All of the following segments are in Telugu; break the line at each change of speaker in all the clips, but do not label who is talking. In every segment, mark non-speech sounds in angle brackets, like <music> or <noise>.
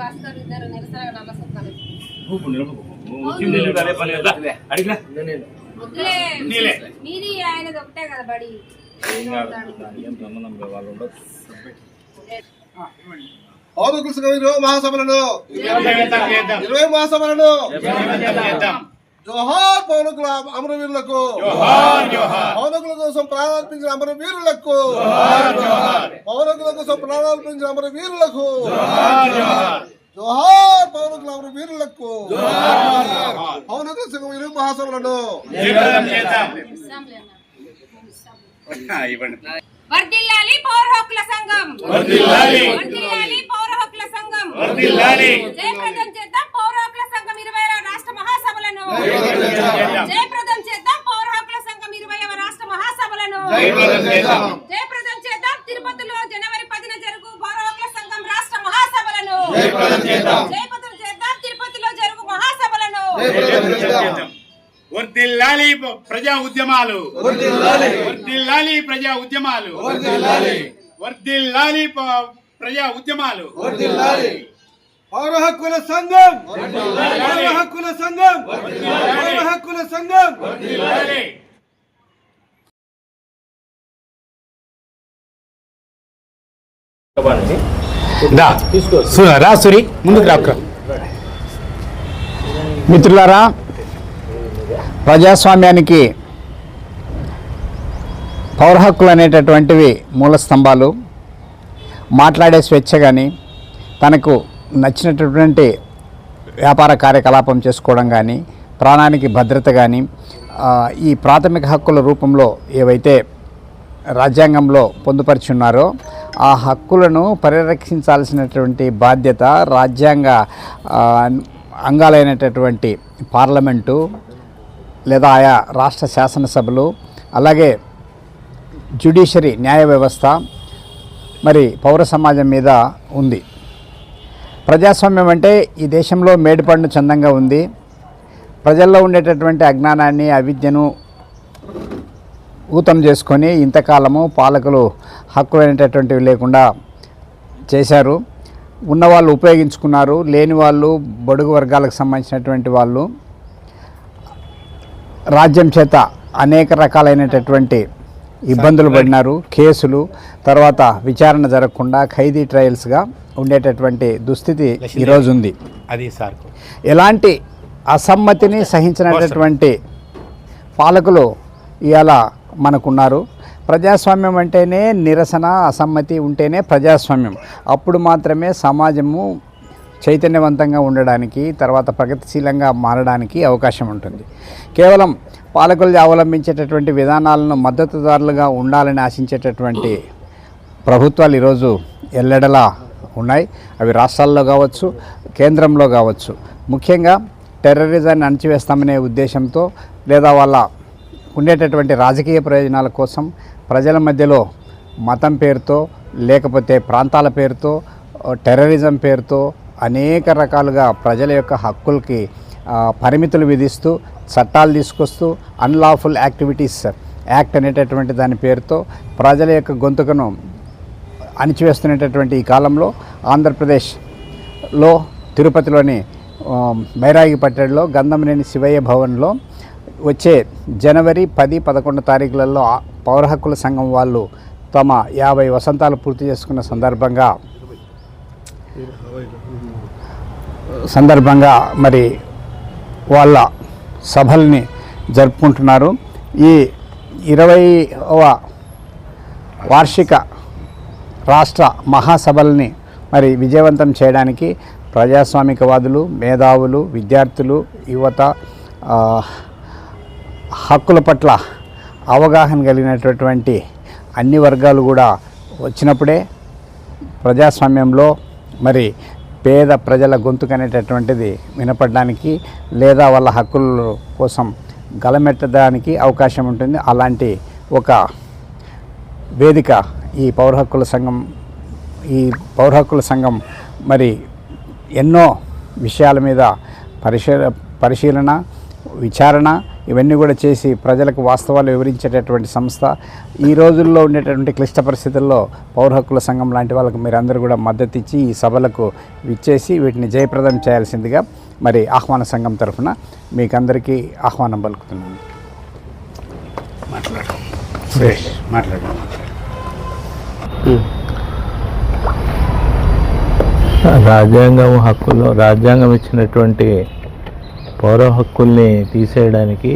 భాస్కర్ ఇద్దరు నిరసన నల్ల సొక్కలు.
అడిగినా?
వద్దులే
నీలే.
మీది ఆయనది ఒకటే కదా బడి.
మహాసభలను. ఇరవై మహాసభలను.
చేద్దాం.
జోహార్ పౌరకుల అమరవీరులకు.
జోహార్ జోహార్.
పౌరకుల కోసం ప్రాణార్పించిన అమరవీరులకు. పౌరకుల కోసం ప్రాణార్పించిన అమరవీరులకు.
జోహార్ జోహార్.
జోహార్ పౌరకుల అమరవీరులకు. పౌరకుల సంఘం ఇరవై మహాసభలను.
వర్దిల్లాలి పౌర హక్కుల సంఘం.
వర్ధిల్లాలి
పౌర హక్కుల సంఘం. జయప్రదం చేద్దాం. జయప్రదం చేద్దాం. పౌర హక్కుల సంఘం ఇరవై రాష్ట్ర మహాసభలను.
జయప్రదం చేద్దాం.
తిరుపతిలో జనవరి పదిన జరుగు పౌర హక్కుల సంఘం రాష్ట్ర మహాసభలను.
జయప్రదం చేద్దాం.
తిరుపతిలో జరుగు మహాసభలను.
చేద్దాం. వర్ధిల్లాలి ప్రజా ఉద్యమాలు. వర్ధిల్లాలి ప్రజా ఉద్యమాలు. ప్రజా ఉద్యమాలు.
పౌర హక్కుల సంఘం! పౌర హక్కుల సంఘం! పౌర హక్కుల సంఘం
వర్ధిల్లాలి.
రా సురి ముందుకు రాక మిత్రులారా ప్రజాస్వామ్యానికి పౌర హక్కులు అనేటటువంటివి మూల స్తంభాలు. మాట్లాడే స్వేచ్ఛ కానీ తనకు నచ్చినటువంటి వ్యాపార కార్యకలాపం చేసుకోవడం కానీ ప్రాణానికి భద్రత కానీ ఈ ప్రాథమిక హక్కుల రూపంలో ఏవైతే రాజ్యాంగంలో పొందుపరిచి ఉన్నారో ఆ హక్కులను పరిరక్షించాల్సినటువంటి బాధ్యత రాజ్యాంగ అంగాలైనటువంటి పార్లమెంటు లేదా ఆయా రాష్ట్ర శాసనసభలు అలాగే జ్యుడిషరీ న్యాయ వ్యవస్థ మరి పౌర సమాజం మీద ఉంది. ప్రజాస్వామ్యం అంటే ఈ దేశంలో మేడిపండు చందంగా ఉంది. ప్రజల్లో ఉండేటటువంటి అజ్ఞానాన్ని అవిద్యను ఊతం చేసుకొని ఇంతకాలము పాలకులు హక్కులైనటువంటివి లేకుండా చేశారు. ఉన్నవాళ్ళు ఉపయోగించుకున్నారు లేని వాళ్ళు బడుగు వర్గాలకు సంబంధించినటువంటి వాళ్ళు. రాజ్యం చేత అనేక రకాలైనటువంటి ఇబ్బందులు పడినారు కేసులు. తర్వాత విచారణ జరగకుండా ఖైదీ ట్రయల్స్గా ఉండేటటువంటి దుస్థితి ఈరోజు ఉంది
అది సార్
ఎలాంటి అసమ్మతిని సహించినటువంటి పాలకులు ఇవాళ మనకున్నారు. ప్రజాస్వామ్యం అంటేనే నిరసన అసమ్మతి ఉంటేనే ప్రజాస్వామ్యం. అప్పుడు మాత్రమే సమాజము చైతన్యవంతంగా ఉండడానికి తర్వాత ప్రగతిశీలంగా మారడానికి అవకాశం ఉంటుంది. కేవలం పాలకులు అవలంబించేటటువంటి విధానాలను మద్దతుదారులుగా ఉండాలని ఆశించేటటువంటి ప్రభుత్వాలు ఈరోజు ఎల్లెడలా ఉన్నాయి. అవి రాష్ట్రాల్లో కావచ్చు కేంద్రంలో కావచ్చు. ముఖ్యంగా టెర్రరిజాన్ని అణచివేస్తామనే ఉద్దేశంతో లేదా వాళ్ళ ఉండేటటువంటి రాజకీయ ప్రయోజనాల కోసం ప్రజల మధ్యలో మతం పేరుతో లేకపోతే ప్రాంతాల పేరుతో టెర్రరిజం పేరుతో అనేక రకాలుగా ప్రజల యొక్క హక్కులకి పరిమితులు విధిస్తూ చట్టాలు తీసుకొస్తూ అన్లాఫుల్ యాక్టివిటీస్ యాక్ట్ అనేటటువంటి దాని పేరుతో ప్రజల యొక్క గొంతుకను అణిచివేస్తున్నటువంటి ఈ కాలంలో ఆంధ్రప్రదేశ్లో తిరుపతిలోని ఆ, బైరాగిపట్టణలో గంధంనేని శివయ్య భవన్లో వచ్చే జనవరి పది పదకొండు తారీఖులలో ఆ పౌర హక్కుల సంఘం వాళ్ళు తమ యాభై వసంతాలు పూర్తి చేసుకున్న సందర్భంగా సందర్భంగా మరి వాళ్ళ సభల్ని జరుపుకుంటున్నారు. ఈ ఇరవైవ వార్షిక రాష్ట్ర మహాసభల్ని మరి విజయవంతం చేయడానికి ప్రజాస్వామికవాదులు మేధావులు విద్యార్థులు యువత హక్కుల పట్ల అవగాహన కలిగినటువంటి అన్ని వర్గాలు కూడా వచ్చినప్పుడే ప్రజాస్వామ్యంలో మరి పేద ప్రజల గొంతుకు అనేటటువంటిది వినపడడానికి లేదా వాళ్ళ హక్కుల కోసం గలమెట్టడానికి అవకాశం ఉంటుంది. అలాంటి ఒక వేదిక ఈ పౌర హక్కుల సంఘం ఈ పౌర హక్కుల సంఘం మరి ఎన్నో విషయాల మీద పరిశీల పరిశీలన విచారణ
ఇవన్నీ కూడా చేసి ప్రజలకు వాస్తవాలు వివరించేటటువంటి సంస్థ. ఈ రోజుల్లో ఉండేటటువంటి క్లిష్ట పరిస్థితుల్లో పౌర హక్కుల సంఘం లాంటి వాళ్ళకు మీరందరూ కూడా మద్దతు ఇచ్చి ఈ సభలకు విచ్చేసి వీటిని జయప్రదం చేయాల్సిందిగా మరి ఆహ్వాన సంఘం తరఫున మీకందరికీ ఆహ్వానం పలుకుతున్నాను.
మాట్లాడు సురేష్ మాట్లాడు
రాజ్యాంగం హక్కులు రాజ్యాంగం ఇచ్చినటువంటి పౌర హక్కుల్ని తీసేయడానికి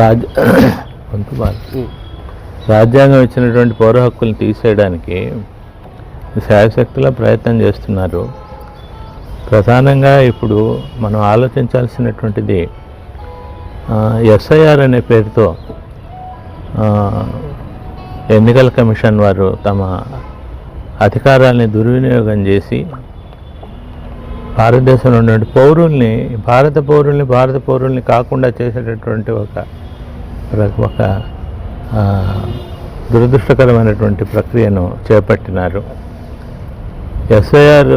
రాజ్. రాజ్యాంగం ఇచ్చినటువంటి పౌర హక్కుల్ని తీసేయడానికి శాయశక్తుల ప్రయత్నం చేస్తున్నారు. ప్రధానంగా ఇప్పుడు మనం ఆలోచించాల్సినటువంటిది ఎస్ఐఆర్ అనే పేరుతో ఎన్నికల కమిషన్ వారు తమ అధికారాల్ని దుర్వినియోగం చేసి భారతదేశంలో ఉన్నటువంటి పౌరుల్ని భారత పౌరుల్ని భారత పౌరుల్ని కాకుండా చేసేటటువంటి ఒక ఒక దురదృష్టకరమైనటువంటి ప్రక్రియను చేపట్టినారు. ఎస్ఐఆర్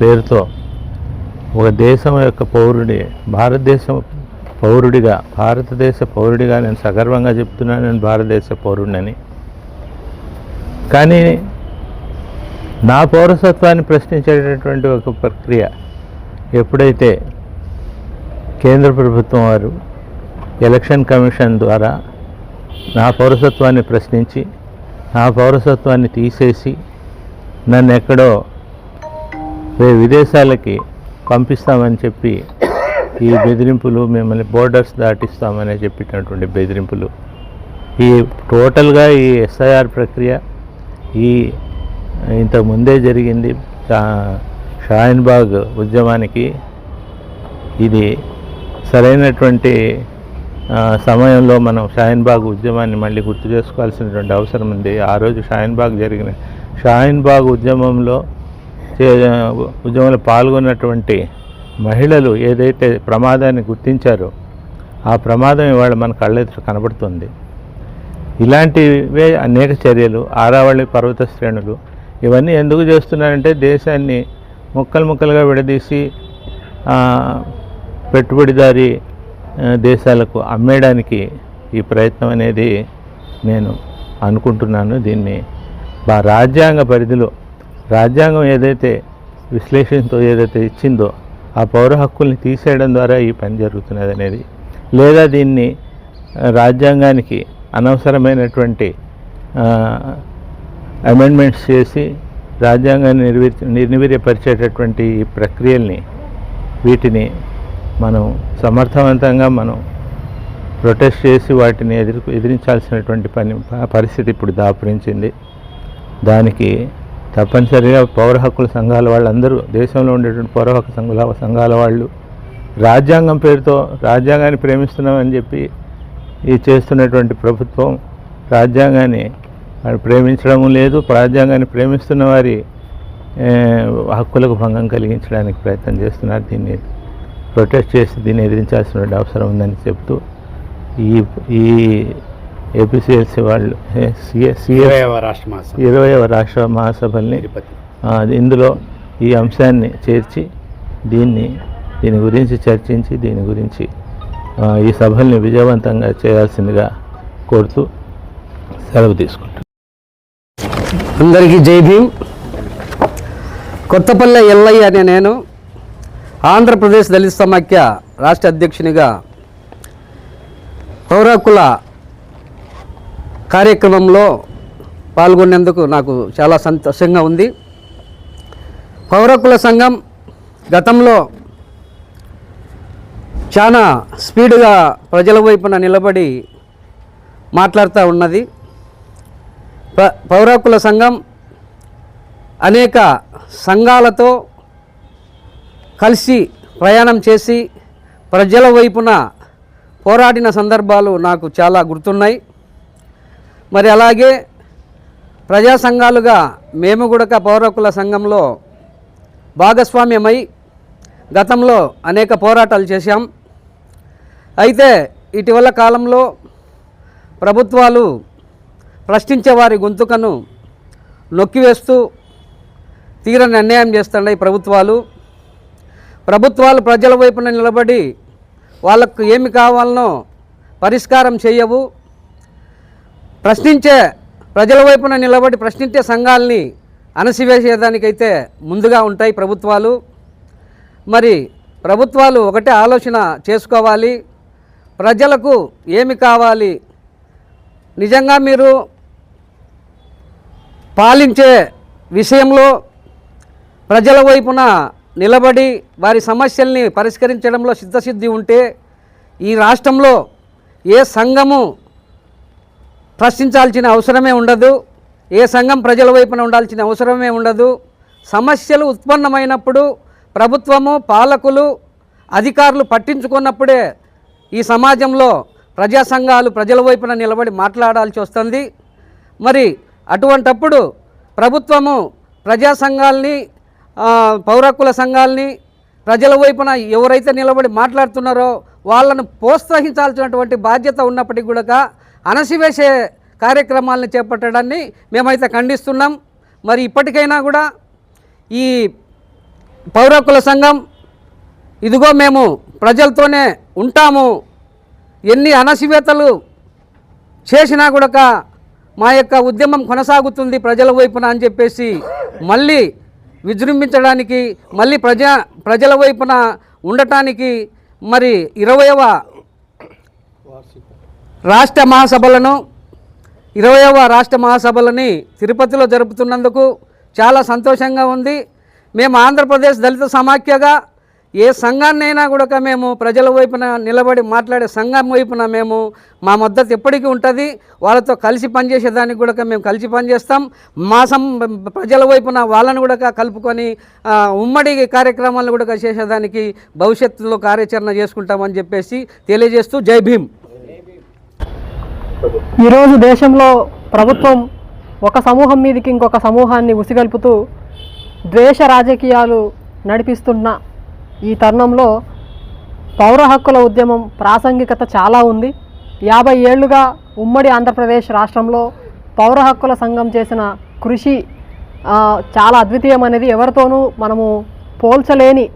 పేరుతో ఒక దేశం యొక్క పౌరుడి భారతదేశం పౌరుడిగా భారతదేశ పౌరుడిగా నేను సగర్వంగా చెప్తున్నాను నేను భారతదేశ పౌరుడినని కానీ నా పౌరసత్వాన్ని ప్రశ్నించేటటువంటి ఒక ప్రక్రియ ఎప్పుడైతే కేంద్ర ప్రభుత్వం వారు ఎలక్షన్ కమిషన్ ద్వారా నా పౌరసత్వాన్ని ప్రశ్నించి నా పౌరసత్వాన్ని తీసేసి నన్ను ఎక్కడో వే- విదేశాలకి పంపిస్తామని చెప్పి ఈ బెదిరింపులు మిమ్మల్ని బోర్డర్స్ దాటిస్తామని చెప్పినటువంటి బెదిరింపులు. ఈ టోటల్గా ఈ ఎస్ఐఆర్ ప్రక్రియ ఈ ఇంతకుముందే జరిగింది. షా- ఉద్యమానికి ఇది సరైనటువంటి సమయంలో మనం షాహిన్బాగ్ ఉద్యమాన్ని మళ్ళీ గుర్తు చేసుకోవాల్సినటువంటి అవసరం ఉంది. ఆ రోజు షాహిన్బాగ్ జరిగిన షాయిన్బాగ్ ఉద్యమంలో ఉద్యమంలో పాల్గొన్నటువంటి మహిళలు ఏదైతే ప్రమాదాన్ని గుర్తించారో ఆ ప్రమాదం ఇవాళ మన కళ్ళెదుట కనబడుతుంది. ఇలాంటివే అనేక చర్యలు ఆరావళి పర్వత శ్రేణులు ఇవన్నీ ఎందుకు చేస్తున్నారంటే దేశాన్ని ముక్కలు ముక్కలుగా విడదీసి పెట్టుబడిదారి దేశాలకు అమ్మేయడానికి ఈ ప్రయత్నం అనేది నేను అనుకుంటున్నాను. దీన్ని రాజ్యాంగ పరిధిలో రాజ్యాంగం ఏదైతే విశ్లేషణతో ఏదైతే ఇచ్చిందో ఆ పౌర హక్కుల్ని తీసేయడం ద్వారా ఈ పని జరుగుతున్నది అనేది. లేదా దీన్ని రాజ్యాంగానికి అనవసరమైనటువంటి అమెండ్మెంట్స్ చేసి రాజ్యాంగాన్ని నిర్వీ నిర్వీర్యపరిచేటటువంటి ఈ ప్రక్రియల్ని వీటిని మనం సమర్థవంతంగా మనం ప్రొటెస్ట్ చేసి వాటిని ఎదురు ఎదిరించాల్సినటువంటి పని పరిస్థితి ఇప్పుడు దాపురించింది. దానికి తప్పనిసరిగా పౌర హక్కుల సంఘాల వాళ్ళందరూ దేశంలో ఉండేటువంటి పౌర హక్కు సంఘాల సంఘాల వాళ్ళు రాజ్యాంగం పేరుతో రాజ్యాంగాన్ని ప్రేమిస్తున్నామని చెప్పి ఈ చేస్తున్నటువంటి ప్రభుత్వం రాజ్యాంగాన్ని ప్రేమించడం లేదు. రాజ్యాంగాన్ని ప్రేమిస్తున్న వారి హక్కులకు భంగం కలిగించడానికి ప్రయత్నం చేస్తున్నారు. దీన్ని ప్రొటెస్ట్ చేసి దీన్ని ఎదిరించాల్సిన అవసరం ఉందని చెప్తూ ఈ ఈ ఏపీసీఎల్సీ వాళ్ళు
ఇరవైవ రాష్ట్ర మాసం
ఇరవైవ రాష్ట్ర మహాసభల్ని ఇందులో ఈ అంశాన్ని చేర్చి దీన్ని దీని గురించి చర్చించి దీని గురించి ఈ సభల్ని విజయవంతంగా చేయాల్సిందిగా కోరుతూ సెలవు తీసుకుంటాను
అందరికీ జై భీమ్. కొత్తపల్లె ఎల్లయ్య అనే నేను ఆంధ్రప్రదేశ్ దళిత సమాఖ్య రాష్ట్ర అధ్యక్షునిగా పౌర హక్కుల కార్యక్రమంలో పాల్గొనేందుకు నాకు చాలా సంతోషంగా ఉంది. పౌరకుల సంఘం గతంలో చాలా స్పీడ్గా ప్రజల వైపున నిలబడి మాట్లాడుతూ ఉన్నది. ప- సంఘం అనేక సంఘాలతో కలిసి ప్రయాణం చేసి ప్రజల వైపున పోరాడిన సందర్భాలు నాకు చాలా గుర్తున్నాయి. మరి అలాగే ప్రజా సంఘాలుగా మేము కూడా పౌరకుల సంఘంలో భాగస్వామ్యమై గతంలో అనేక పోరాటాలు చేశాం. అయితే ఇటీవల కాలంలో ప్రభుత్వాలు ప్రశ్నించే వారి గొంతుకను నొక్కివేస్తూ తీరని అన్యాయం చేస్తున్నాయి ప్రభుత్వాలు. ప్రభుత్వాలు ప్రజల వైపున నిలబడి వాళ్ళకు ఏమి కావాలనో పరిష్కారం చేయవు. ప్రశ్నించే ప్రజల వైపున నిలబడి ప్రశ్నించే సంఘాలని అణసివేసేదానికైతే ముందుగా ఉంటాయి ప్రభుత్వాలు. మరి ప్రభుత్వాలు ఒకటే ఆలోచన చేసుకోవాలి. ప్రజలకు ఏమి కావాలి? నిజంగా మీరు పాలించే విషయంలో ప్రజల వైపున నిలబడి వారి సమస్యల్ని పరిష్కరించడంలో సిద్ధసిద్ధి ఉంటే ఈ రాష్ట్రంలో ఏ సంఘము ప్రశ్నించాల్సిన అవసరమే ఉండదు. ఏ సంఘం ప్రజల వైపున ఉండాల్సిన అవసరమే ఉండదు. సమస్యలు ఉత్పన్నమైనప్పుడు ప్రభుత్వము పాలకులు అధికారులు పట్టించుకున్నప్పుడే ఈ సమాజంలో ప్రజా సంఘాలు ప్రజల వైపున నిలబడి మాట్లాడాల్సి వస్తుంది. మరి అటువంటప్పుడు ప్రభుత్వము ప్రజా సంఘాలని పౌరకుల సంఘాలని ప్రజల వైపున ఎవరైతే నిలబడి మాట్లాడుతున్నారో వాళ్ళను ప్రోత్సహించాల్సినటువంటి బాధ్యత ఉన్నప్పటికీ కూడా అణసివేసే కార్యక్రమాలను చేపట్టడాన్ని మేమైతే ఖండిస్తున్నాం. మరి ఇప్పటికైనా కూడా ఈ పౌర హక్కుల సంఘం ఇదిగో మేము ప్రజలతోనే ఉంటాము. ఎన్ని అణసివేతలు చేసినా కూడా మా యొక్క ఉద్యమం కొనసాగుతుంది ప్రజల వైపున అని చెప్పేసి మళ్ళీ విజృంభించడానికి మళ్ళీ ప్రజా ప్రజల వైపున ఉండటానికి మరి ఇరవయవ రాష్ట్ర మహాసభలను ఇరవయవ రాష్ట్ర మహాసభలని తిరుపతిలో జరుపుతున్నందుకు చాలా సంతోషంగా ఉంది. మేము ఆంధ్రప్రదేశ్ దళిత సమాఖ్యగా ఏ సంఘాన్నైనా కూడా మేము ప్రజల వైపున నిలబడి మాట్లాడే సంఘం వైపున మేము మా మద్దతు ఎప్పటికీ ఉంటుంది. వాళ్ళతో కలిసి పనిచేసేదానికి కూడా మేము కలిసి పనిచేస్తాం. మా సం ప్రజల వైపున వాళ్ళను కూడా కలుపుకొని ఉమ్మడి కార్యక్రమాలను కూడా చేసేదానికి భవిష్యత్తులో కార్యాచరణ చేసుకుంటామని చెప్పేసి తెలియజేస్తూ జై భీమ్.
ఈరోజు దేశంలో ప్రభుత్వం ఒక సమూహం మీదకి ఇంకొక సమూహాన్ని ఉసిగల్పుతూ ద్వేష రాజకీయాలు నడిపిస్తున్న ఈ తరుణంలో పౌర హక్కుల ఉద్యమం ప్రాసంగికత చాలా ఉంది. యాభై ఏళ్ళుగా ఉమ్మడి ఆంధ్రప్రదేశ్ రాష్ట్రంలో పౌర హక్కుల సంఘం చేసిన కృషి చాలా అద్వితీయం అనేది ఎవరితోనూ మనము పోల్చలేని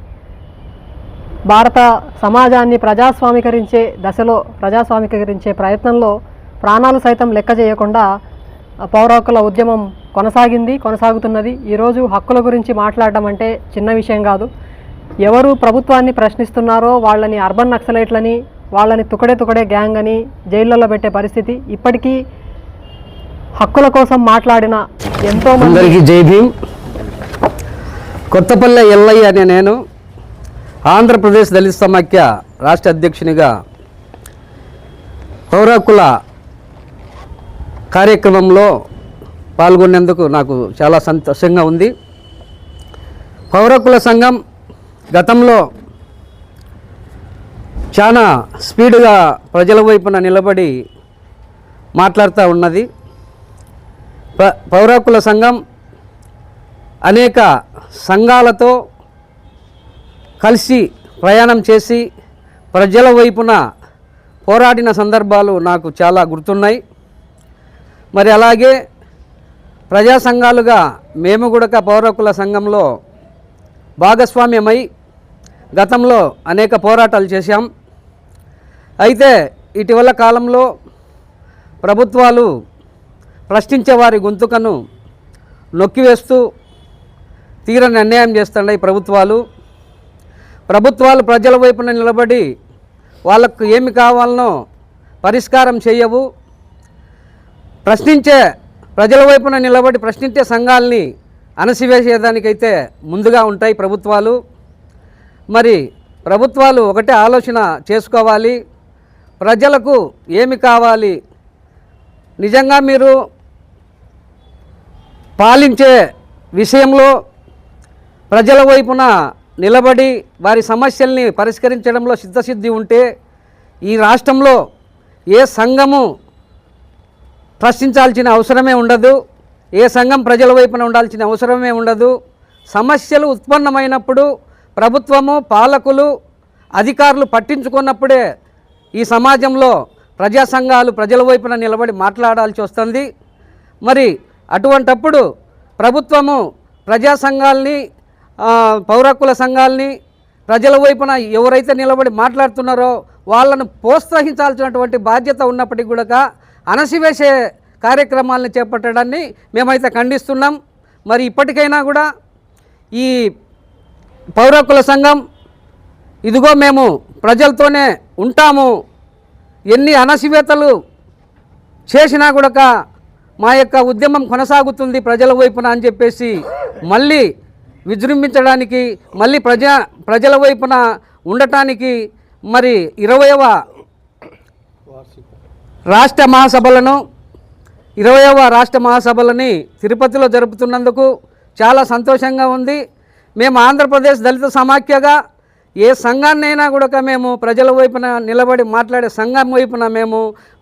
భారత సమాజాన్ని ప్రజాస్వామీకరించే దశలో ప్రజాస్వామీకరించే ప్రయత్నంలో ప్రాణాలు సైతం లెక్క చేయకుండా పౌరహక్కుల ఉద్యమం కొనసాగింది కొనసాగుతున్నది. ఈరోజు హక్కుల గురించి మాట్లాడడం అంటే చిన్న విషయం కాదు. ఎవరు ప్రభుత్వాన్ని ప్రశ్నిస్తున్నారో వాళ్ళని అర్బన్ నక్సలైట్లని వాళ్ళని తుకడే తుకడే గ్యాంగ్ అని జైళ్ళలో పెట్టే పరిస్థితి. ఇప్పటికీ హక్కుల కోసం మాట్లాడిన ఎంతో
మందికి జై భీమ్. కొత్తపల్లె ఎల్లయ్య అనే నేను ఆంధ్రప్రదేశ్ దళిత సమాఖ్య రాష్ట్ర అధ్యక్షునిగా పౌరాకుల కార్యక్రమంలో పాల్గొనేందుకు నాకు చాలా సంతోషంగా ఉంది. పౌరకుల సంఘం గతంలో చాలా స్పీడ్గా ప్రజల వైపున నిలబడి మాట్లాడుతూ ఉన్నది. పౌరాకుల సంఘం అనేక సంఘాలతో కలిసి ప్రయాణం చేసి ప్రజల వైపున పోరాడిన సందర్భాలు నాకు చాలా గుర్తున్నాయి. మరి అలాగే ప్రజా సంఘాలుగా మేము కూడా పౌరకుల సంఘంలో భాగస్వామ్యమై గతంలో అనేక పోరాటాలు చేశాం. అయితే ఇటీవల కాలంలో ప్రభుత్వాలు ప్రశ్నించే వారి గొంతుకను నొక్కివేస్తూ తీరని అన్యాయం చేస్తున్నాయి ప్రభుత్వాలు. ప్రభుత్వాలు ప్రజల వైపున నిలబడి వాళ్ళకు ఏమి కావాలనో పరిష్కారం చేయవు. ప్రశ్నించే ప్రజల వైపున నిలబడి ప్రశ్నించే సంఘాలని అణసివేసేదానికైతే ముందుగా ఉంటాయి ప్రభుత్వాలు. మరి ప్రభుత్వాలు ఒకటే ఆలోచన చేసుకోవాలి. ప్రజలకు ఏమి కావాలి? నిజంగా మీరు పాలించే విషయంలో ప్రజల వైపున నిలబడి వారి సమస్యల్ని పరిష్కరించడంలో సిద్ధసిద్ధి ఉంటే ఈ రాష్ట్రంలో ఏ సంఘము ప్రశ్నించాల్సిన అవసరమే ఉండదు. ఏ సంఘం ప్రజల వైపున ఉండాల్సిన అవసరమే ఉండదు. సమస్యలు ఉత్పన్నమైనప్పుడు ప్రభుత్వము పాలకులు అధికారులు పట్టించుకున్నప్పుడే ఈ సమాజంలో ప్రజా సంఘాలు ప్రజల వైపున నిలబడి మాట్లాడాల్సి వస్తుంది. మరి అటువంటప్పుడు ప్రభుత్వము ప్రజా సంఘాలని పౌరకుల సంఘాలని ప్రజల వైపున ఎవరైతే నిలబడి మాట్లాడుతున్నారో వాళ్ళను ప్రోత్సహించాల్సినటువంటి బాధ్యత ఉన్నప్పటికీ కూడా అణసివేసే కార్యక్రమాలను చేపట్టడాన్ని మేమైతే ఖండిస్తున్నాం. మరి ఇప్పటికైనా కూడా ఈ పౌరకుల సంఘం ఇదిగో మేము ప్రజలతోనే ఉంటాము. ఎన్ని అణసివేతలు చేసినా కూడా మా యొక్క ఉద్యమం కొనసాగుతుంది ప్రజల వైపున అని చెప్పేసి మళ్ళీ విజృంభించడానికి మళ్ళీ ప్రజా ప్రజల వైపున ఉండటానికి మరి ఇరవయవ రాష్ట్ర మహాసభలను ఇరవయవ రాష్ట్ర మహాసభలని తిరుపతిలో జరుపుతున్నందుకు చాలా సంతోషంగా ఉంది. మేము ఆంధ్రప్రదేశ్ దళిత సమాఖ్యగా ఏ సంఘాన్నైనా కూడా మేము ప్రజల వైపున నిలబడి మాట్లాడే సంఘం వైపున మేము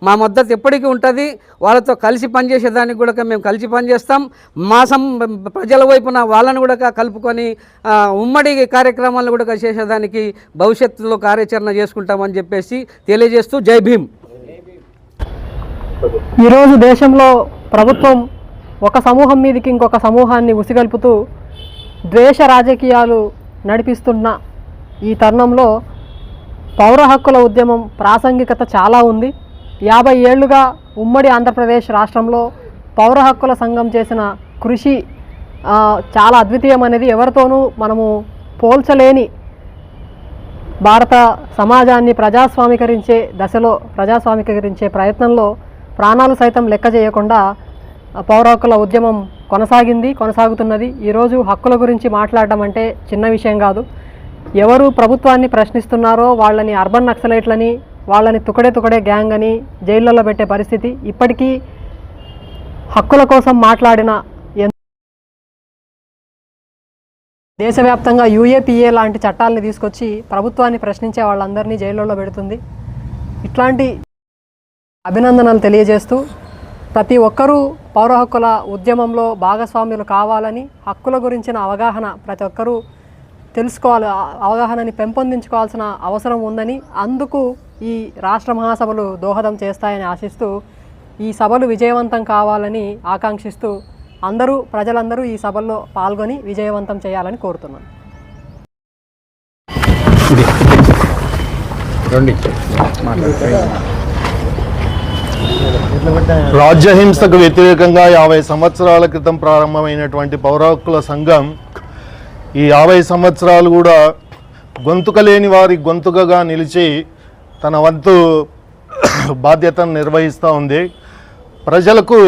మా మద్దతు ఎప్పటికీ ఉంటుంది. వాళ్ళతో కలిసి పనిచేసేదానికి కూడా మేము కలిసి పనిచేస్తాం. మా సం ప్రజల వైపున వాళ్ళను కూడా కలుపుకొని ఉమ్మడి కార్యక్రమాలను కూడా చేసేదానికి భవిష్యత్తులో కార్యాచరణ చేసుకుంటామని చెప్పేసి తెలియజేస్తూ జై భీమ్.
ఈరోజు దేశంలో ప్రభుత్వం ఒక సమూహం మీదకి ఇంకొక సమూహాన్ని ఉసిగల్పుతూ ద్వేష రాజకీయాలు నడిపిస్తున్న ఈ తరుణంలో పౌర హక్కుల ఉద్యమం ప్రాసంగికత చాలా ఉంది. యాభై ఏళ్ళుగా ఉమ్మడి ఆంధ్రప్రదేశ్ రాష్ట్రంలో పౌర హక్కుల సంఘం చేసిన కృషి చాలా అద్వితీయమనేది. ఎవరితోనూ మనము పోల్చలేని భారత సమాజాన్ని ప్రజాస్వామీకరించే దశలో ప్రజాస్వామీకరించే ప్రయత్నంలో ప్రాణాలు సైతం లెక్క చేయకుండా ఆ, పౌర హక్కుల ఉద్యమం కొనసాగింది కొనసాగుతున్నది. ఈరోజు హక్కుల గురించి మాట్లాడడం అంటే చిన్న విషయం కాదు. ఎవరు ప్రభుత్వాన్ని ప్రశ్నిస్తున్నారో వాళ్ళని అర్బన్ నక్సలైట్లని వాళ్ళని తుకడే తుకడే గ్యాంగ్ అని జైళ్ళల్లో పెట్టే పరిస్థితి ఇప్పటికీ హక్కుల కోసం మాట్లాడిన దేశవ్యాప్తంగా యూఏపీఏ లాంటి చట్టాలని తీసుకొచ్చి ప్రభుత్వాన్ని ప్రశ్నించే వాళ్ళందరినీ జైళ్ళలో పెడుతుంది. ఇట్లాంటి అభినందనలు తెలియజేస్తూ ప్రతి ఒక్కరూ పౌర హక్కుల ఉద్యమంలో భాగస్వాములు కావాలని హక్కుల గురించిన అవగాహన ప్రతి ఒక్కరూ తెలుసుకోవాలి అవగాహనని పెంపొందించుకోవాల్సిన అవసరం ఉందని అందుకు ఈ రాష్ట్ర మహాసభలు దోహదం చేస్తాయని ఆశిస్తూ ఈ సభలు విజయవంతం కావాలని ఆకాంక్షిస్తూ అందరూ ప్రజలందరూ ఈ సభల్లో పాల్గొని విజయవంతం చేయాలని కోరుతున్నాను.
రండి.
రాజ్యహింసకు వ్యతిరేకంగా యాభై సంవత్సరాల క్రితం ప్రారంభమైనటువంటి పౌరాకుల సంఘం ఈ యాభై సంవత్సరాలు కూడా గొంతుక లేని వారి గొంతుకగా నిలిచి తన వంతు బాధ్యతను నిర్వహిస్తూ ఉంది. ప్రజలకు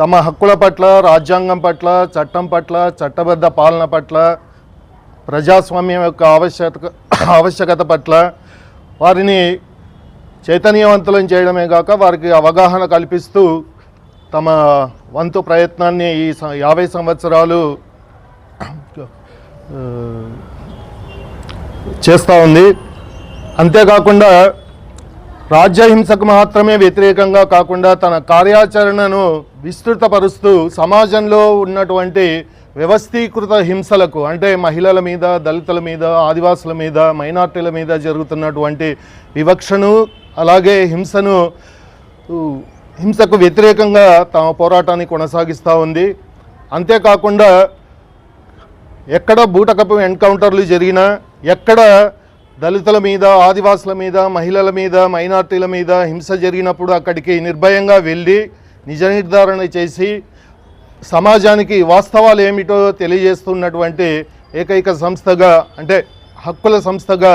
తమ హక్కుల పట్ల రాజ్యాంగం పట్ల చట్టం పట్ల చట్టబద్ధ పాలన పట్ల ప్రజాస్వామ్యం యొక్క ఆవశ్యక ఆవశ్యకత పట్ల వారిని చైతన్యవంతులను చేయడమే కాక వారికి అవగాహన కల్పిస్తూ తమ వంతు ప్రయత్నాన్ని ఈ స- యాభై సంవత్సరాలు చేస్తూ ఉంది. అంతేకాకుండా రాజ్యహింసకు మాత్రమే వ్యతిరేకంగా కాకుండా తన కార్యాచరణను విస్తృతపరుస్తూ సమాజంలో ఉన్నటువంటి వ్యవస్థీకృత హింసలకు అంటే మహిళల మీద దళితుల మీద ఆదివాసుల మీద మైనార్టీల మీద జరుగుతున్నటువంటి వివక్షను అలాగే హింసను హింసకు వ్యతిరేకంగా తమ పోరాటాన్ని కొనసాగిస్తూ ఉంది. అంతేకాకుండా ఎక్కడ బూటకపు ఎన్కౌంటర్లు జరిగినా ఎక్కడ దళితుల మీద ఆదివాసుల మీద మహిళల మీద మైనార్టీల మీద హింస జరిగినప్పుడు అక్కడికి నిర్భయంగా వెళ్ళి నిజ నిర్ధారణ చేసి సమాజానికి వాస్తవాలు ఏమిటో తెలియజేస్తున్నటువంటి ఏకైక సంస్థగా అంటే హక్కుల సంస్థగా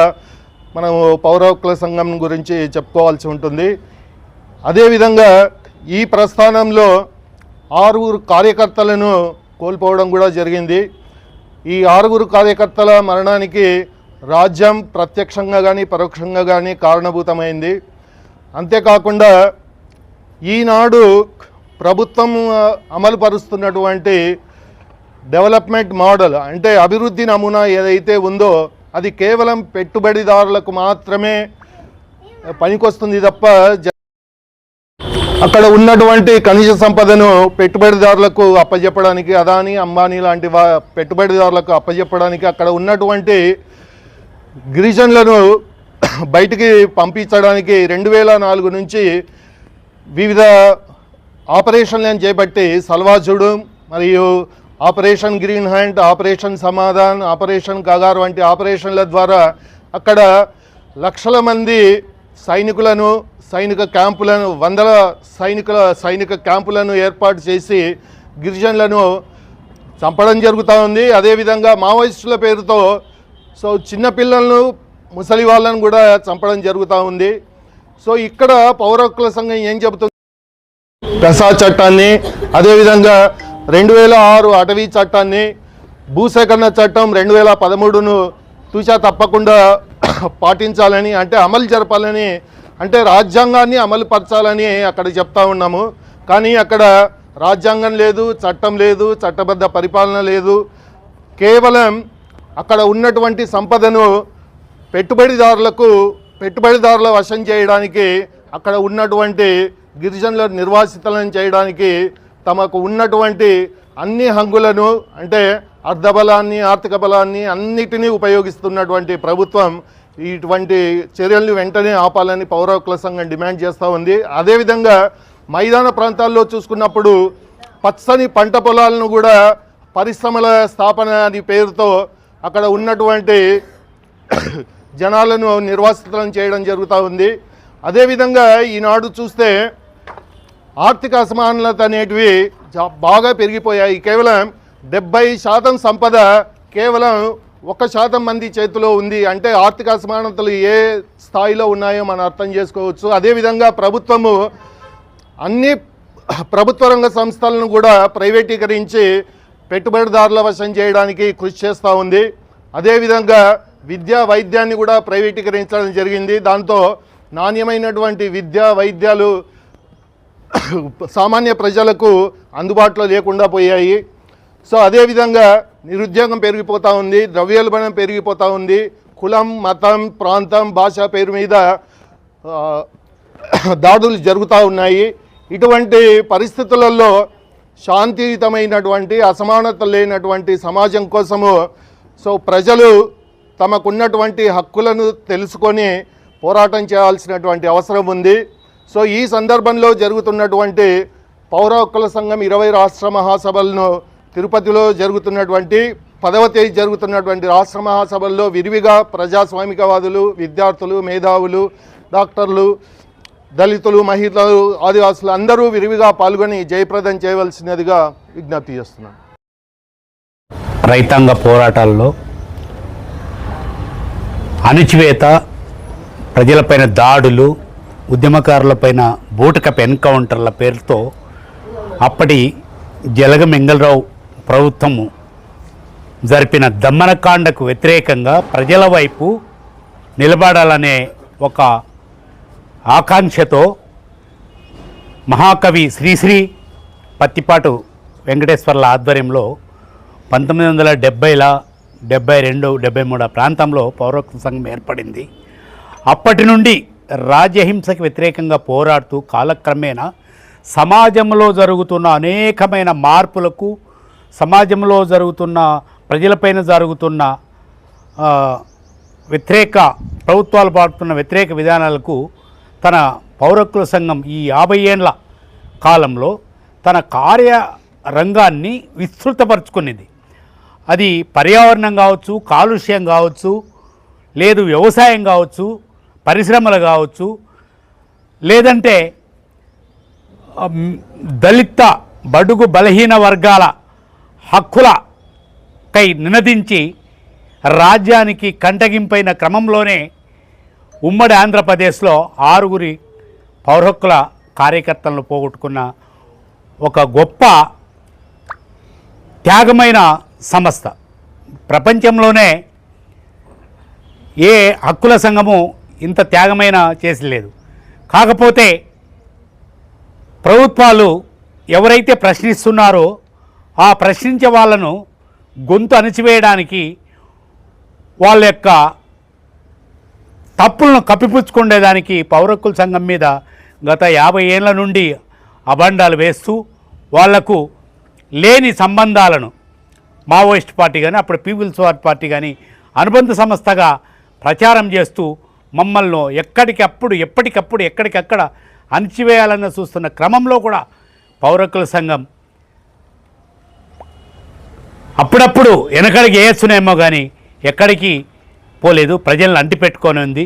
మనం పౌరహక్కుల సంఘం గురించి చెప్పుకోవాల్సి ఉంటుంది. అదేవిధంగా ఈ ప్రస్థానంలో ఆరుగురు కార్యకర్తలను కోల్పోవడం కూడా జరిగింది. ఈ ఆరుగురు కార్యకర్తల మరణానికి రాజ్యం ప్రత్యక్షంగా కానీ పరోక్షంగా కానీ కారణభూతమైంది. అంతేకాకుండా ఈనాడు ప్రభుత్వం అమలుపరుస్తున్నటువంటి అమలు పరుస్తున్నటువంటి డెవలప్మెంట్ మోడల్ అంటే అభివృద్ధి నమూనా ఏదైతే ఉందో అది కేవలం పెట్టుబడిదారులకు మాత్రమే పనికొస్తుంది తప్ప అక్కడ ఉన్నటువంటి ఖనిజ సంపదను పెట్టుబడిదారులకు అప్పజెప్పడానికి అదాని అంబానీ లాంటి వా పెట్టుబడిదారులకు అప్పజెప్పడానికి అక్కడ ఉన్నటువంటి గిరిజనులను బయటికి పంపించడానికి రెండు వేల నాలుగు నుంచి వివిధ ఆపరేషన్లను చేపట్టి సల్వాజుడు మరియు operation green hunt operation Samadhan operation Kagar వంటి ఆపరేషన్ల ద్వారా అక్కడ లక్షల మంది సైనికులను సైనిక క్యాంపులను వందల సైనికుల సైనిక క్యాంపులను ఏర్పాటు చేసి గిరిజనులను చంపడం జరుగుతూ ఉంది. అదేవిధంగా మావోయిస్టుల పేరుతో సో చిన్నపిల్లలను ముసలి వాళ్ళను కూడా చంపడం జరుగుతూ ఉంది. సో ఇక్కడ పౌర హక్కుల సంఘం ఏం చెబుతుంది? ప్రసాద్ చట్టాన్ని అదేవిధంగా రెండు వేల ఆరు అటవీ చట్టాన్ని భూసేకరణ చట్టం రెండు వేల పదమూడును తూచా తప్పకుండా పాటించాలని అంటే అమలు జరపాలని అంటే రాజ్యాంగాన్ని అమలు పరచాలని అక్కడ చెప్తా ఉన్నాము. కానీ అక్కడ రాజ్యాంగం లేదు చట్టం లేదు చట్టబద్ధ పరిపాలన లేదు. కేవలం అక్కడ ఉన్నటువంటి సంపదను పెట్టుబడిదారులకు పెట్టుబడిదారుల వశం చేయడానికి అక్కడ ఉన్నటువంటి గిరిజనుల నిర్వాసితులను చేయడానికి తమకు ఉన్నటువంటి అన్ని హంగులను అంటే అర్ధబలాన్ని ఆర్థిక బలాన్ని అన్నిటినీ ఉపయోగిస్తున్నటువంటి ప్రభుత్వం ఇటువంటి చర్యలను వెంటనే ఆపాలని పౌర హక్కుల సంఘం డిమాండ్ చేస్తూ ఉంది. అదేవిధంగా మైదాన ప్రాంతాల్లో చూసుకున్నప్పుడు పచ్చని పంట పొలాలను కూడా పరిశ్రమల స్థాపన అని పేరుతో అక్కడ ఉన్నటువంటి జనాలను నిర్వాసితం చేయడం జరుగుతూ ఉంది. అదేవిధంగా ఈనాడు చూస్తే ఆర్థిక అసమానత అనేటివి బాగా పెరిగిపోయాయి. కేవలం డెబ్బై శాతం సంపద కేవలం ఒక శాతం మంది చేతిలో ఉంది. అంటే ఆర్థిక అసమానతలు ఏ స్థాయిలో ఉన్నాయో మనం అర్థం చేసుకోవచ్చు. అదేవిధంగా ప్రభుత్వము అన్ని ప్రభుత్వ రంగ సంస్థలను కూడా ప్రైవేటీకరించి పెట్టుబడిదారుల వశం చేయడానికి కృషి చేస్తూ ఉంది. అదేవిధంగా విద్యా వైద్యాన్ని కూడా ప్రైవేటీకరించడం జరిగింది. దాంతో నాణ్యమైనటువంటి విద్యా వైద్యాలు <coughs> సామాన్య ప్రజలకు అందుబాటులో లేకుండా పోయాయి. సో అదేవిధంగా నిరుద్యోగం పెరిగిపోతూ ఉంది ద్రవ్యోల్బణం పెరిగిపోతూ ఉంది. కులం మతం ప్రాంతం భాష పేరు మీద <coughs> దాడులు జరుగుతూ ఉన్నాయి. ఇటువంటి పరిస్థితులలో శాంతియుతమైనటువంటి అసమానత లేనటువంటి సమాజం కోసము సో ప్రజలు తమకున్నటువంటి హక్కులను తెలుసుకొని పోరాటం చేయాల్సినటువంటి అవసరం ఉంది. సో ఈ సందర్భంలో జరుగుతున్నటువంటి పౌర హక్కుల సంఘం ఇరవై రాష్ట్ర మహాసభలను తిరుపతిలో జరుగుతున్నటువంటి పదవ తేదీ జరుగుతున్నటువంటి రాష్ట్ర మహాసభల్లో విరివిగా ప్రజాస్వామికవాదులు విద్యార్థులు మేధావులు డాక్టర్లు దళితులు మహిళలు ఆదివాసులు అందరూ విరివిగా పాల్గొని జయప్రదం చేయవలసినదిగా విజ్ఞప్తి చేస్తున్నాను
రైతాంగ పోరాటాల్లో అణిచివేత ప్రజలపైన దాడులు ఉద్యమకారులపైన బూటకప్ ఎన్కౌంటర్ల పేరుతో అప్పటి జలగ మెంగళరావు ప్రభుత్వము జరిపిన దమ్మనకాండకు వ్యతిరేకంగా ప్రజల వైపు నిలబడాలనే ఒక ఆకాంక్షతో మహాకవి శ్రీశ్రీ పత్తిపాటు వెంకటేశ్వర్ల ఆధ్వర్యంలో పంతొమ్మిది వందల డెబ్బైల డెబ్బై రెండు డెబ్బై మూడు ప్రాంతంలో పౌరత్వ సంఘం ఏర్పడింది. అప్పటి నుండి రాజ్యహింసకి వ్యతిరేకంగా పోరాడుతూ కాలక్రమేణా సమాజంలో జరుగుతున్న అనేకమైన మార్పులకు సమాజంలో జరుగుతున్న ప్రజలపైన జరుగుతున్న వ్యతిరేక ప్రభుత్వాలు పాడుతున్న వ్యతిరేక విధానాలకు తన పౌరకుల సంఘం ఈ యాభై ఏండ్ల కాలంలో తన కార్య రంగాన్ని విస్తృతపరుచుకునేది. అది పర్యావరణం కావచ్చు కాలుష్యం కావచ్చు లేదు వ్యవసాయం కావచ్చు పరిశ్రమలు కావచ్చు లేదంటే దళిత బడుగు బలహీన వర్గాల హక్కులకై నినదించి రాజ్యానికి కంటగింపైన క్రమంలోనే ఉమ్మడి ఆంధ్రప్రదేశ్లో ఆరుగురి పౌరహక్కుల కార్యకర్తలను పోగొట్టుకున్న ఒక గొప్ప త్యాగమైన సంస్థ. ప్రపంచంలోనే ఏ హక్కుల సంఘము ఇంత త్యాగమైన చేసి లేదు. కాకపోతే ప్రభుత్వాలు ఎవరైతే ప్రశ్నిస్తున్నారో ఆ ప్రశ్నించే వాళ్ళను గొంతు అణిచివేయడానికి వాళ్ళ యొక్క తప్పులను కప్పిపుచ్చుకునేదానికి పౌరకుల సంఘం మీద గత యాభై ఏళ్ళ నుండి అబండాలు వేస్తూ వాళ్ళకు లేని సంబంధాలను మావోయిస్ట్ పార్టీ కానీ అప్పుడు పీపుల్స్ పార్టీ కానీ అనుబంధ సంస్థగా ప్రచారం చేస్తూ మమ్మల్ని ఎక్కడికప్పుడు ఎప్పటికప్పుడు ఎక్కడికక్కడ అణిచివేయాలన్న చూస్తున్న క్రమంలో కూడా పౌరకుల సంఘం అప్పుడప్పుడు వెనకడికి వేయచ్చునేమో కానీ ఎక్కడికి పోలేదు ప్రజలను అంటిపెట్టుకొని ఉంది.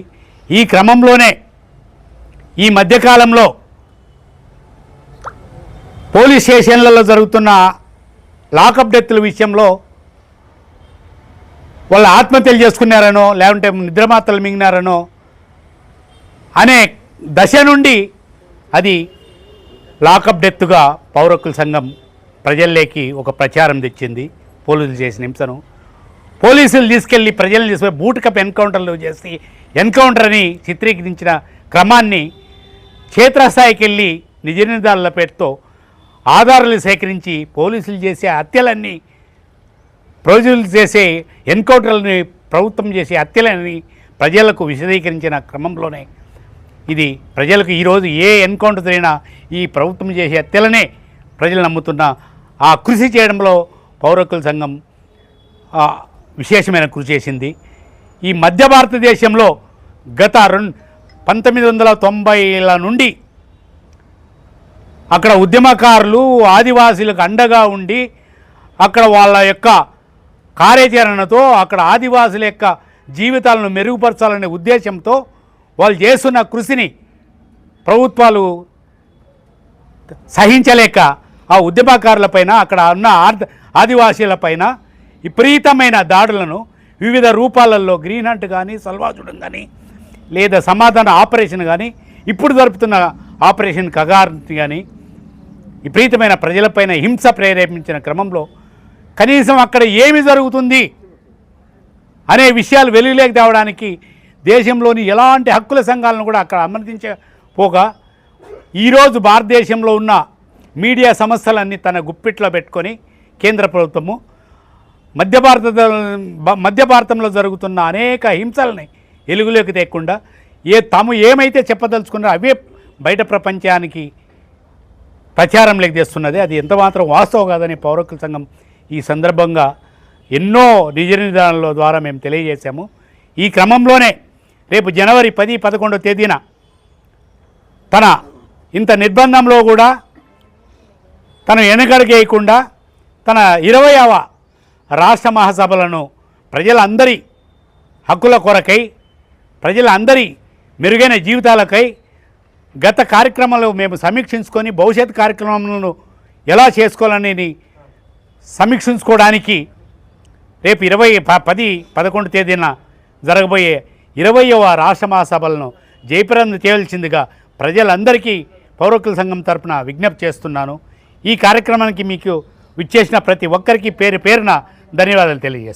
ఈ క్రమంలోనే ఈ మధ్యకాలంలో పోలీస్ స్టేషన్లలో జరుగుతున్న లాకప్ డెత్తుల విషయంలో వాళ్ళు ఆత్మహత్యలు చేసుకున్నారనో లేకుంటే నిద్రమాత్రలు మింగినారనో అనే దశ నుండి అది లాకప్ డెత్తుగా పౌరకుల సంఘం ప్రజల్లోకి ఒక ప్రచారం తెచ్చింది. పోలీసులు చేసిన హింసను. పోలీసులు తీసుకెళ్ళి ప్రజలను తీసుకుపోయి బూటకప్ ఎన్కౌంటర్లు చేసి ఎన్కౌంటర్ అని చిత్రీకరించిన క్రమాన్ని క్షేత్రస్థాయికి వెళ్ళి నిజ నిర్ధారణల పేరుతో ఆధారాలు సేకరించి పోలీసులు చేసే హత్యలన్నీ ప్రజలు చేసే ఎన్కౌంటర్లని ప్రభుత్వం చేసే హత్యలని ప్రజలకు విశదీకరించిన క్రమంలోనే ఇది ప్రజలకు ఈరోజు ఏ ఎన్కౌంటర్ జరిగినా ఈ ప్రభుత్వం చేసే తెలనే ప్రజలు నమ్ముతున్న ఆ కృషి చేయడంలో పౌరకుల సంఘం విశేషమైన కృషి చేసింది. ఈ మధ్య భారతదేశంలో గత రెండు పంతొమ్మిది వందల తొంభైల నుండి అక్కడ ఉద్యమకారులు ఆదివాసీలకు అండగా ఉండి అక్కడ వాళ్ళ యొక్క కార్యాచరణతో అక్కడ ఆదివాసుల యొక్క జీవితాలను మెరుగుపరచాలనే ఉద్దేశంతో వాళ్ళు చేస్తున్న కృషిని ప్రభుత్వాలు సహించలేక ఆ ఉద్యమకారులపైన అక్కడ ఉన్న ఆదివాసీలపైన విపరీతమైన దాడులను వివిధ రూపాలలో గ్రీన్ హంట్ కానీ సల్వాజుడం కానీ లేదా సమాధాన ఆపరేషన్ కానీ ఇప్పుడు జరుపుతున్న ఆపరేషన్ కగార్ కానీ విపరీతమైన ప్రజలపైన హింస ప్రేరేపించిన క్రమంలో కనీసం అక్కడ ఏమి జరుగుతుంది అనే విషయాలు వెలుగులోకి తేవడానికి దేశంలోని ఎలాంటి హక్కుల సంఘాలను కూడా అక్కడ అనుమతించపోగా ఈరోజు భారతదేశంలో ఉన్న మీడియా సంస్థలన్నీ తన గుప్పిట్లో పెట్టుకొని కేంద్ర ప్రభుత్వము మధ్య భారత మధ్య భారతంలో జరుగుతున్న అనేక హింసలని వెలుగులోకి తేకుండా ఏ తాము ఏమైతే చెప్పదలుచుకున్నారో అవే బయట ప్రపంచానికి ప్రచారంలోకి తెస్తున్నది. అది ఎంత మాత్రం వాస్తవం కాదని పౌరకుల సంఘం ఈ సందర్భంగా ఎన్నో నిజ నిర్ధారణల ద్వారా మేము తెలియజేశాము. ఈ క్రమంలోనే రేపు జనవరి పది పదకొండో తేదీన తన ఇంత నిర్బంధంలో కూడా తను వెనకడిగేయకుండా తన ఇరవైవ రాష్ట్ర మహాసభలను ప్రజలందరి హక్కుల కొరకై ప్రజలందరి మెరుగైన జీవితాలకై గత కార్యక్రమాలు మేము సమీక్షించుకొని భవిష్యత్ కార్యక్రమాలను ఎలా చేసుకోవాలనేది సమీక్షించుకోవడానికి రేపు ఇరవై ప- పది పదకొండు తేదీన జరగబోయే ఇరవయవ రాష్ట్ర మహాసభలను జయప్రదం చేయవలసిందిగా ప్రజలందరికీ పౌరకుల సంఘం తరపున విజ్ఞప్తి చేస్తున్నాను. ఈ కార్యక్రమానికి మీకు విచ్చేసిన ప్రతి ఒక్కరికి పేరు పేరున ధన్యవాదాలు తెలియజేస్తాను